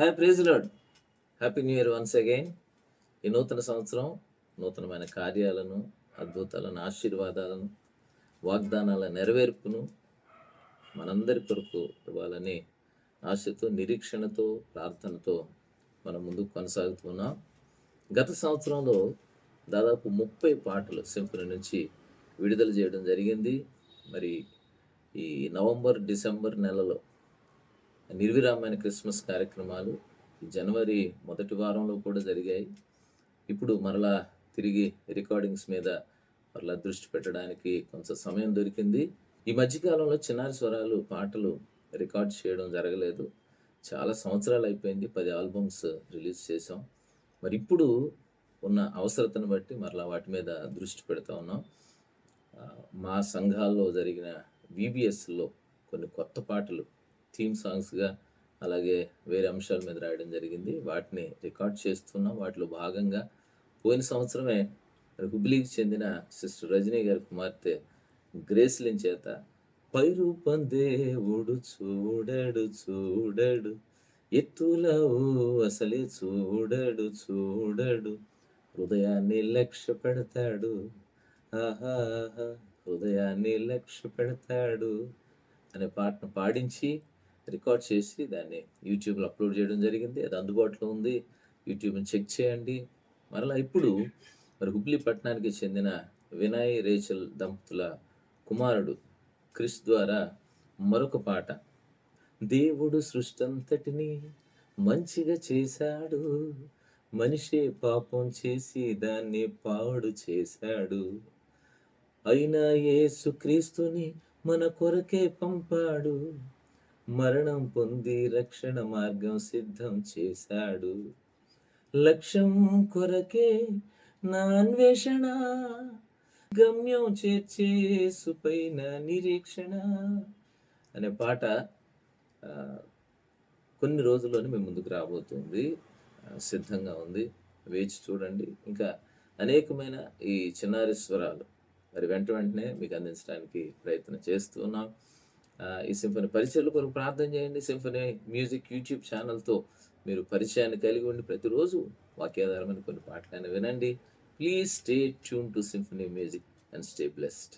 Hi praise Lord happy new year once again ఈ నూతన సంవత్సరం నూతనమైన కార్యాలను అద్భుతాలను ఆశీర్వాదాలను వాగ్దానాల నెరవేర్పును మనందరి కొరకు ఇవ్వాలని ఆశతో నిరీక్షణతో ప్రార్థనతో మనం ముందుకు కొనసాగుతున్నాం. గత సంవత్సరంలో దాదాపు ముప్పై పాటలు సింఫనీ నుంచి విడుదల చేయడం జరిగింది. మరి ఈ నవంబర్ డిసెంబర్ నెలలో నిర్విరామైన క్రిస్మస్ కార్యక్రమాలు జనవరి మొదటి వారంలో కూడా జరిగాయి. ఇప్పుడు మరలా తిరిగి రికార్డింగ్స్ మీద మరలా దృష్టి పెట్టడానికి కొంత సమయం దొరికింది. ఈ మధ్యకాలంలో చిన్నారి స్వరాలు పాటలు రికార్డ్ చేయడం జరగలేదు. చాలా సంవత్సరాలు అయిపోయింది. పది ఆల్బమ్స్ రిలీజ్ చేసాం మరి ఇప్పుడు ఉన్న అవసరతను బట్టి మరలా వాటి మీద దృష్టి పెడతా ఉన్నాం. మా సంఘాల్లో జరిగిన విబిఎస్లో కొన్ని కొత్త పాటలు థీమ్ సాంగ్స్గా అలాగే వేరే అంశాల మీద రాయడం జరిగింది. వాటిని రికార్డ్ చేస్తున్నాం వాటిలో భాగంగా పోయిన సంవత్సరమే హుబ్లీకి చెందిన సిస్టర్ రజనీ గారి కుమార్తె గ్రేస్లిన్ చేత పైరూపం దేవుడు చూడడు చూడడు ఎత్తులవు అసలే చూడడు చూడడు హృదయాన్ని లక్ష్య పెడతాడు ఆహా హృదయాన్ని లక్ష్య పెడతాడు అనే పాటను పాడించి రికార్డ్ చేసి దాన్ని యూట్యూబ్లో అప్లోడ్ చేయడం జరిగింది. అది అందుబాటులో ఉంది. యూట్యూబ్ని చెక్ చేయండి. మరలా ఇప్పుడు మరి హుబ్లీ పట్టణానికి చెందిన వినయ్ రేచల్ దంపతుల కుమారుడు క్రిస్ ద్వారా మరొక పాట దేవుడు సృష్టంతటిని మంచిగా చేశాడు. మనిషే పాపం చేసి దాన్ని పాడు చేశాడు. అయినా యేసుక్రీస్తుని మన కొరకే పంపాడు. మరణం పొంది రక్షణ మార్గం సిద్ధం చేశాడు. లక్ష్యం కొరకే నా అన్వేషణ గమ్యం చేర్చేసుపైన నిరీక్షణ అనే పాట కొన్ని రోజుల్లోనే మేము ముందుకు రాబోతుంది. సిద్ధంగా ఉంది. వేచి చూడండి. ఇంకా అనేకమైన ఈ చిన్నారి స్వరాలు. మరి వెంట వెంటనే మీకు అందించడానికి ప్రయత్నం చేస్తున్నాం ఈ సింఫనీ పరిచయాల కొరకు ప్రార్థన చేయండి. సింఫనీ మ్యూజిక్ యూట్యూబ్ ఛానల్తో మీరు పరిచయాన్ని కలిగి ఉండి ప్రతిరోజు వాక్యాధారమైన కొన్ని పాటలను వినండి. Please stay tune to Symphony Music and stay blessed.